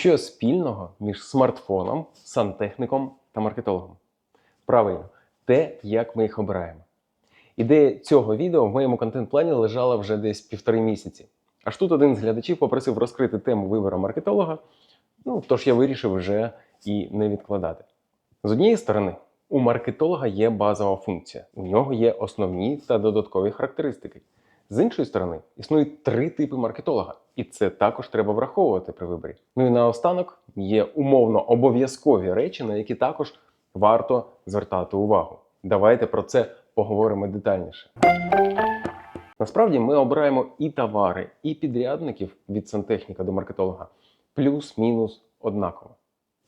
Що спільного між смартфоном, сантехніком та маркетологом? Правильно, те, як ми їх обираємо. Ідея цього відео в моєму контент-плані лежала вже десь півтори місяці. Аж тут один з глядачів попросив розкрити тему вибору маркетолога. Ну, тож я вирішив вже і не відкладати. З однієї сторони, у маркетолога є базова функція, у нього є основні та додаткові характеристики. З іншої сторони, існують три типи маркетолога, і це також треба враховувати при виборі. Ну і наостанок є умовно обов'язкові речі, на які також варто звертати увагу. Давайте про це поговоримо детальніше. Насправді ми обираємо і товари, і підрядників від сантехніка до маркетолога плюс-мінус однаково.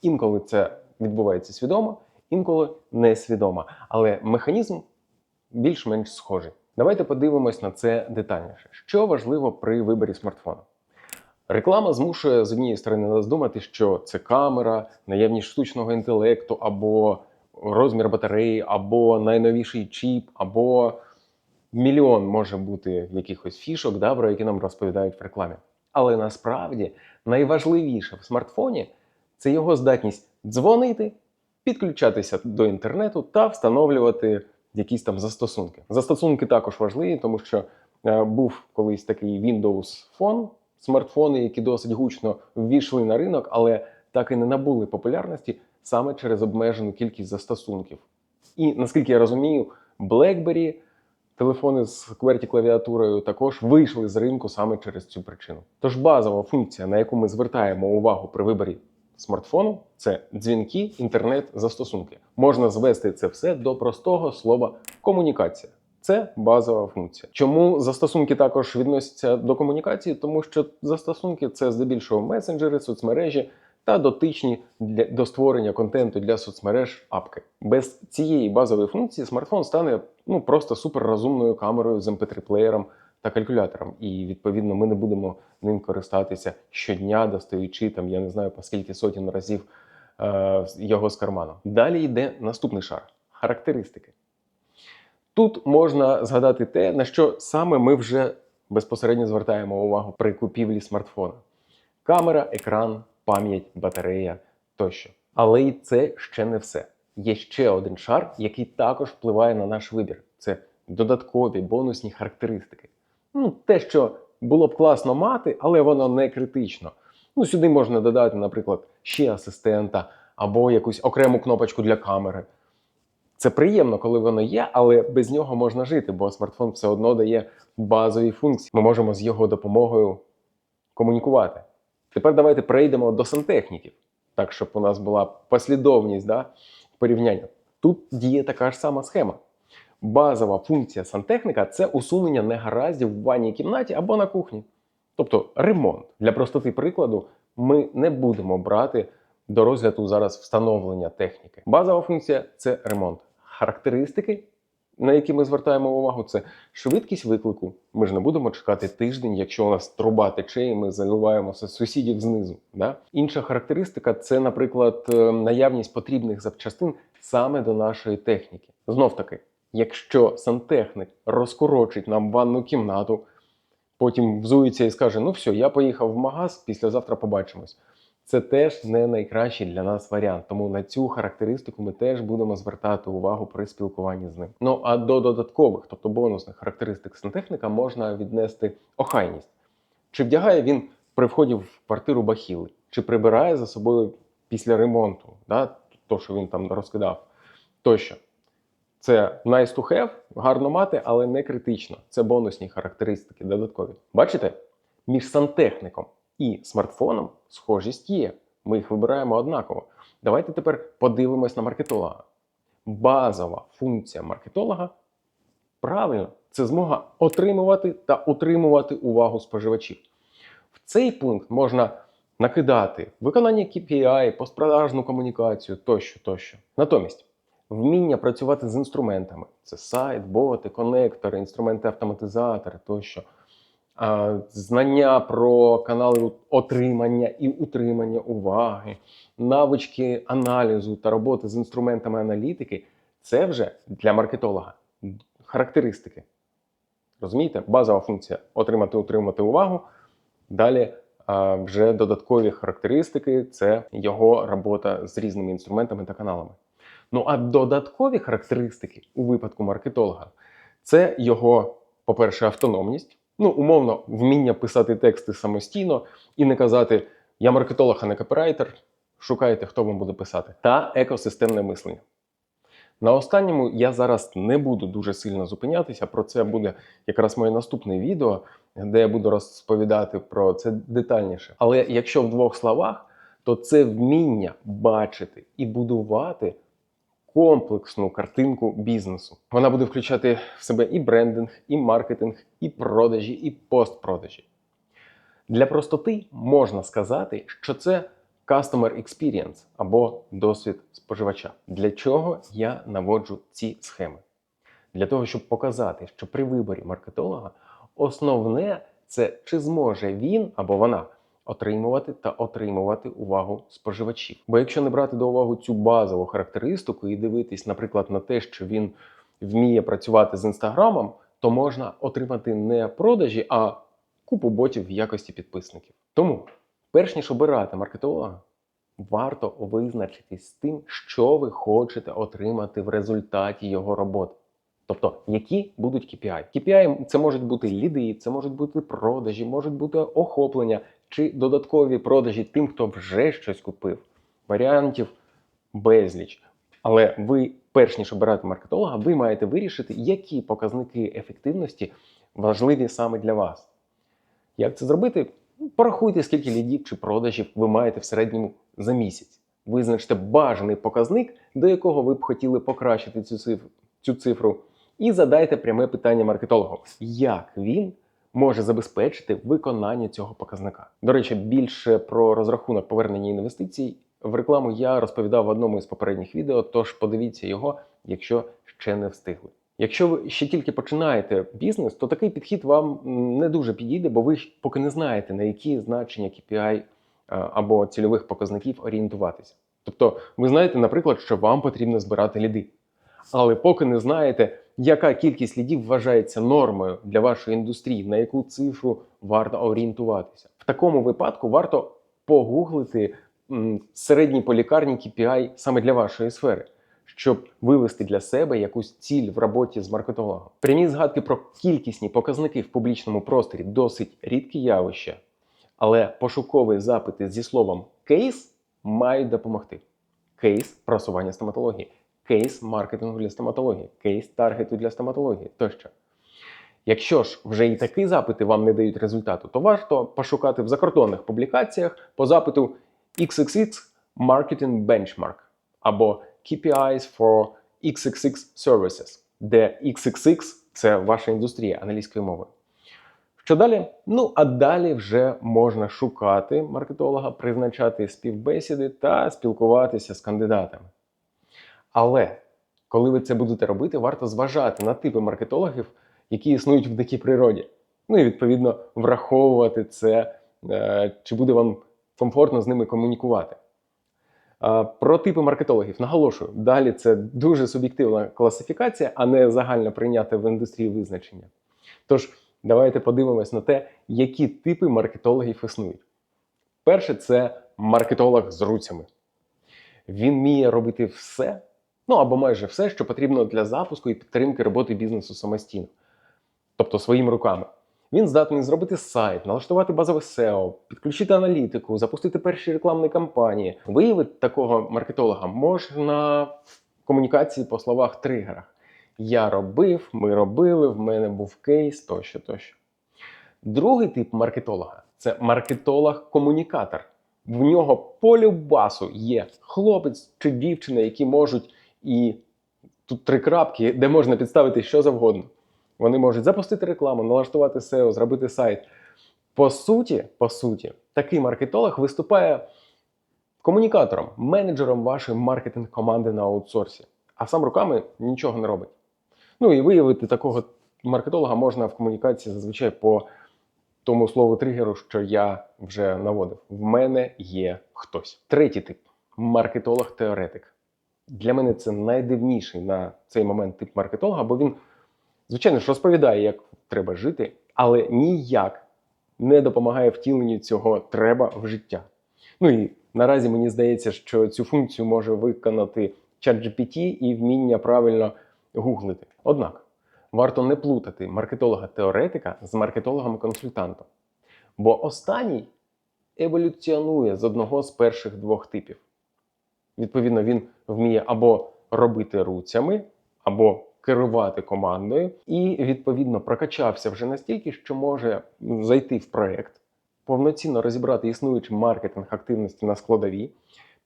Інколи це відбувається свідомо, інколи несвідомо, але механізм більш-менш схожий. Давайте подивимось на це детальніше. Що важливо при виборі смартфона? Реклама змушує з однієї сторони нас думати, що це камера, наявність штучного інтелекту, або розмір батареї, або найновіший чіп, або мільйон може бути якихось фішок, да, про які нам розповідають в рекламі. Але насправді найважливіше в смартфоні це його здатність дзвонити, підключатися до інтернету та встановлювати якісь там застосунки. Застосунки також важливі, тому що е, був колись такий Windows Phone, смартфони, які досить гучно ввійшли на ринок, але так і не набули популярності саме через обмежену кількість застосунків. І наскільки я розумію, BlackBerry, телефони з QWERTY клавіатурою також вийшли з ринку саме через цю причину. Тож базова функція, на яку ми звертаємо увагу при виборі смартфону, це дзвінки, інтернет, застосунки. Можна звести це все до простого слова комунікація. Це базова функція. Чому застосунки також відносяться до комунікації? Тому що застосунки це здебільшого месенджери, соцмережі та дотичні для до створення контенту для соцмереж апки. Без цієї базової функції смартфон стане ну просто суперрозумною камерою з mp3-плеєром та калькулятором. І відповідно ми не будемо ним користатися щодня, достаючи там, я не знаю по скільки сотень разів е, його з карману. Далі йде наступний шар характеристики. Тут можна згадати те, на що саме ми вже безпосередньо звертаємо увагу при купівлі смартфона: камера, екран, пам'ять, батарея тощо. Але і це ще не все. Є ще один шар, який також впливає на наш вибір. Це додаткові бонусні характеристики. Ну, те, що було б класно мати, але воно не критично. Ну, сюди можна додати, наприклад, ще асистента або якусь окрему кнопочку для камери. Це приємно, коли воно є, але без нього можна жити, бо смартфон все одно дає базові функції. Ми можемо з його допомогою комунікувати. Тепер давайте перейдемо до сантехніків, так щоб у нас була послідовність да, порівняння. Тут діє така ж сама схема. Базова функція сантехніка це усунення негараздів в ванній кімнаті або на кухні. Тобто ремонт. Для простоти прикладу, ми не будемо брати до розгляду зараз встановлення техніки. Базова функція це ремонт. Характеристики, на які ми звертаємо увагу, це швидкість виклику. Ми ж не будемо чекати тиждень, якщо у нас труба тече, і ми заливаємося сусідів знизу. Да? Інша характеристика це, наприклад, е, наявність потрібних запчастин саме до нашої техніки. Знов таки, якщо сантехник розкорочить нам ванну кімнату, потім взується і скаже: Ну все, я поїхав в магаз, післязавтра побачимось. Це теж не найкращий для нас варіант, тому на цю характеристику ми теж будемо звертати увагу при спілкуванні з ним. Ну а до додаткових, тобто бонусних характеристик сантехніка, можна віднести охайність. Чи вдягає він при вході в квартиру бахіли, чи прибирає за собою після ремонту, да, то, що він там розкидав, тощо. Це nice to have, гарно мати, але не критично. Це бонусні характеристики додаткові. Бачите? Між сантехником і смартфоном схожість є. Ми їх вибираємо однаково. Давайте тепер подивимось на маркетолога. Базова функція маркетолога правильно, це змога отримувати та утримувати увагу споживачів. В цей пункт можна накидати виконання KPI, постпродажну комунікацію тощо, тощо. Натомість, вміння працювати з інструментами це сайт, боти, конектори, інструменти автоматизатори тощо. Знання про канали отримання і утримання уваги, навички аналізу та роботи з інструментами аналітики це вже для маркетолога характеристики. Розумієте? Базова функція отримати, утримати увагу. Далі вже додаткові характеристики це його робота з різними інструментами та каналами. Ну а додаткові характеристики у випадку маркетолога це його, по-перше, автономність, ну, умовно, вміння писати тексти самостійно і не казати Я маркетолог, а не копірайтер. Шукайте, хто вам буде писати, та екосистемне мислення. На останньому я зараз не буду дуже сильно зупинятися. Про це буде якраз моє наступне відео, де я буду розповідати про це детальніше. Але якщо в двох словах, то це вміння бачити і будувати комплексну картинку бізнесу. Вона буде включати в себе і брендинг, і маркетинг, і продажі, і постпродажі. Для простоти можна сказати, що це Customer Experience або досвід споживача. Для чого я наводжу ці схеми? Для того, щоб показати, що при виборі маркетолога основне це чи зможе він або вона отримувати та отримувати увагу споживачів. Бо якщо не брати до уваги цю базову характеристику і дивитись, наприклад, на те, що він вміє працювати з інстаграмом, то можна отримати не продажі, а купу ботів в якості підписників. Тому, перш ніж обирати маркетолога, варто визначитись з тим, що ви хочете отримати в результаті його роботи. Тобто, які будуть KPI. KPI – це можуть бути ліди, це можуть бути продажі, можуть бути охоплення чи додаткові продажі тим, хто вже щось купив. Варіантів безліч. Але ви, перш ніж обирати маркетолога, ви маєте вирішити, які показники ефективності важливі саме для вас. Як це зробити? Ну, Порахуйте, скільки лідів чи продажів ви маєте в середньому за місяць. Визначте бажаний показник, до якого ви б хотіли покращити цю цифру, цю цифру, і задайте пряме питання маркетологу, як він може забезпечити виконання цього показника. До речі, більше про розрахунок повернення інвестицій в рекламу я розповідав в одному із попередніх відео, тож подивіться його, якщо ще не встигли. Якщо ви ще тільки починаєте бізнес, то такий підхід вам не дуже підійде, бо ви поки не знаєте, на які значення KPI е, або цільових показників орієнтуватися. Тобто, ви знаєте, наприклад, що вам потрібно збирати ліди. Але поки не знаєте, яка кількість лідів вважається нормою для вашої індустрії, на яку цифру варто орієнтуватися. В такому випадку варто погуглити м, середній по KPI саме для вашої сфери, щоб вивести для себе якусь ціль в роботі з маркетологом. Прямі згадки про кількісні показники в публічному просторі досить рідкі явища, але пошукові запити зі словом кейс мають допомогти. Кейс просування стоматології, кейс маркетингу для стоматології, кейс таргету для стоматології тощо. Якщо ж вже і такі запити вам не дають результату, то варто пошукати в закордонних публікаціях по запиту XXX Marketing Benchmark або KPIs for XXX Services, де XXX – це ваша індустрія англійської мови. Що далі? Ну а далі вже можна шукати маркетолога, призначати співбесіди та спілкуватися з кандидатами. Але коли ви це будете робити, варто зважати на типи маркетологів, які існують в дикій природі. Ну і відповідно враховувати це, е, чи буде вам комфортно з ними комунікувати. Е, Про типи маркетологів наголошую, далі це дуже суб'єктивна класифікація, а не загально прийняте в індустрії визначення. Тож, давайте подивимось на те, які типи маркетологів існують. Перше це маркетолог з руцями. Він вміє робити все, ну або майже все, що потрібно для запуску і підтримки роботи бізнесу самостійно, тобто своїми руками. Він здатний зробити сайт, налаштувати базове SEO, підключити аналітику, запустити перші рекламні кампанії. Виявити такого маркетолога можна в комунікації по словах тригерах. Я робив, ми робили, в мене був кейс тощо, тощо. Другий тип маркетолога це маркетолог-комунікатор. В нього по любасу є хлопець чи дівчина, які можуть і тут три крапки, де можна підставити що завгодно. Вони можуть запустити рекламу, налаштувати SEO, зробити сайт. По суті, по суті, такий маркетолог виступає комунікатором, менеджером вашої маркетинг-команди на аутсорсі, а сам руками нічого не робить. Ну і виявити такого маркетолога можна в комунікації зазвичай по тому слову тригеру, що я вже наводив. В мене є хтось. Третій тип маркетолог-теоретик. Для мене це найдивніший на цей момент тип маркетолога, бо він, звичайно ж, розповідає, як треба жити, але ніяк не допомагає втіленню цього треба в життя. Ну і наразі мені здається, що цю функцію може виконати ChatGPT і вміння правильно гуглити. Однак варто не плутати маркетолога-теоретика з маркетологом-консультантом, бо останній еволюціонує з одного з перших двох типів. Відповідно, він вміє або робити руцями, або керувати командою, і відповідно прокачався вже настільки, що може зайти в проект, повноцінно розібрати існуючий маркетинг активності на складові,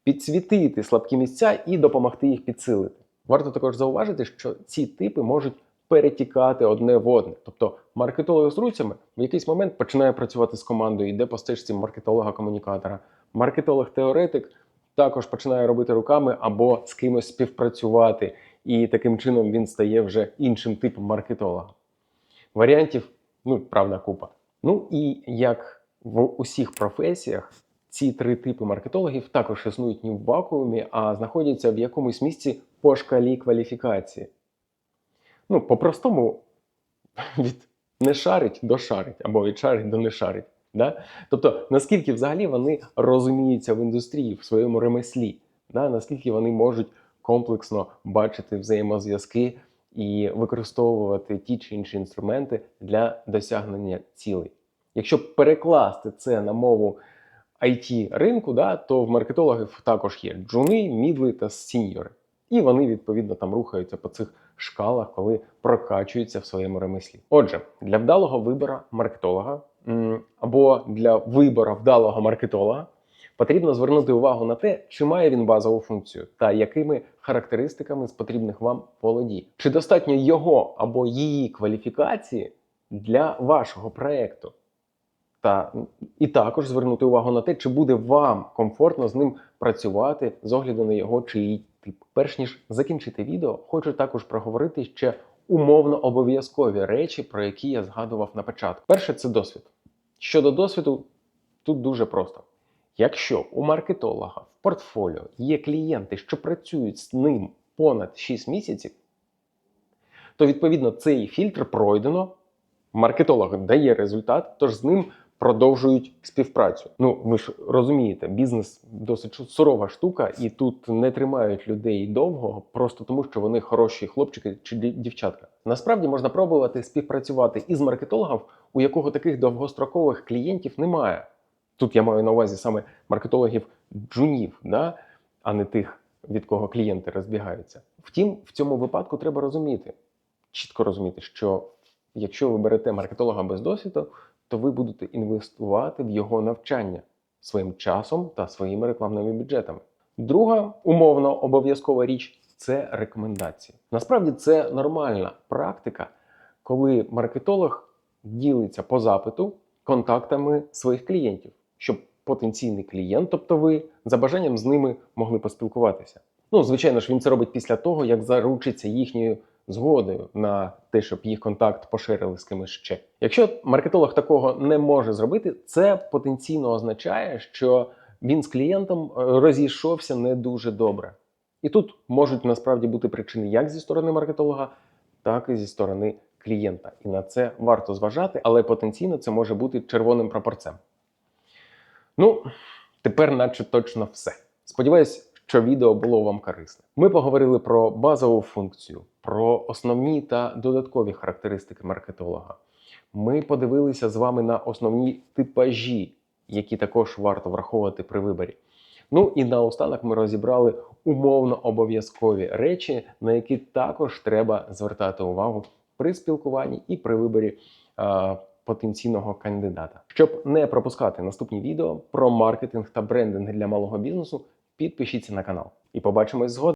підсвітити слабкі місця і допомогти їх підсилити. Варто також зауважити, що ці типи можуть перетікати одне в одне. Тобто маркетолог з руцями в якийсь момент починає працювати з командою, йде по стежці маркетолога-комунікатора. Маркетолог-теоретик також починає робити руками або з кимось співпрацювати, і таким чином він стає вже іншим типом маркетолога. Варіантів, ну, правда, купа. Ну і як в усіх професіях, ці три типи маркетологів також існують не в вакуумі, а знаходяться в якомусь місці по шкалі кваліфікації. Ну, по-простому, від не шарить до шарить, або від шарить до не шарить. Да? Тобто, наскільки взагалі вони розуміються в індустрії, в своєму ремеслі, да? наскільки вони можуть комплексно бачити взаємозв'язки і використовувати ті чи інші інструменти для досягнення цілей. Якщо перекласти це на мову it ринку, да, то в маркетологів також є джуни, мідли та сіньори. І вони відповідно там рухаються по цих шкалах, коли прокачуються в своєму ремеслі. Отже, для вдалого вибору маркетолога або для вибору вдалого маркетолога потрібно звернути увагу на те, чи має він базову функцію та якими характеристиками з потрібних вам володіє. Чи достатньо його або її кваліфікації для вашого проекту? Та і також звернути увагу на те, чи буде вам комфортно з ним працювати з огляду на його чиї тип. Перш ніж закінчити відео, хочу також проговорити ще умовно обов'язкові речі, про які я згадував на початку. Перше це досвід. Щодо досвіду, тут дуже просто. Якщо у маркетолога в портфоліо є клієнти, що працюють з ним понад 6 місяців, то відповідно цей фільтр пройдено. Маркетолог дає результат, тож з ним продовжують співпрацю. Ну ви ж розумієте, бізнес досить сурова штука, і тут не тримають людей довго, просто тому що вони хороші хлопчики чи дівчатка. Насправді можна пробувати співпрацювати із маркетологом, у якого таких довгострокових клієнтів немає. Тут я маю на увазі саме маркетологів джунів, да? а не тих, від кого клієнти розбігаються. Втім, в цьому випадку треба розуміти, чітко розуміти, що якщо ви берете маркетолога без досвіду, то ви будете інвестувати в його навчання своїм часом та своїми рекламними бюджетами. Друга умовно обов'язкова річ це рекомендації. Насправді це нормальна практика, коли маркетолог ділиться по запиту контактами своїх клієнтів, щоб потенційний клієнт, тобто ви, за бажанням з ними могли поспілкуватися. Ну, звичайно ж, він це робить після того, як заручиться їхньою згодою на те, щоб їх контакт поширили з кимось ще. Якщо маркетолог такого не може зробити, це потенційно означає, що він з клієнтом е, розійшовся не дуже добре. І тут можуть насправді бути причини як зі сторони маркетолога, так і зі сторони клієнта. І на це варто зважати, але потенційно це може бути червоним прапорцем. Ну, тепер, наче точно все. Сподіваюсь, що відео було вам корисне. Ми поговорили про базову функцію, про основні та додаткові характеристики маркетолога. Ми подивилися з вами на основні типажі, які також варто враховувати при виборі. Ну і наостанок ми розібрали умовно обов'язкові речі, на які також треба звертати увагу при спілкуванні і при виборі е, потенційного кандидата. Щоб не пропускати наступні відео про маркетинг та брендинг для малого бізнесу, підпишіться на канал і побачимось згодом.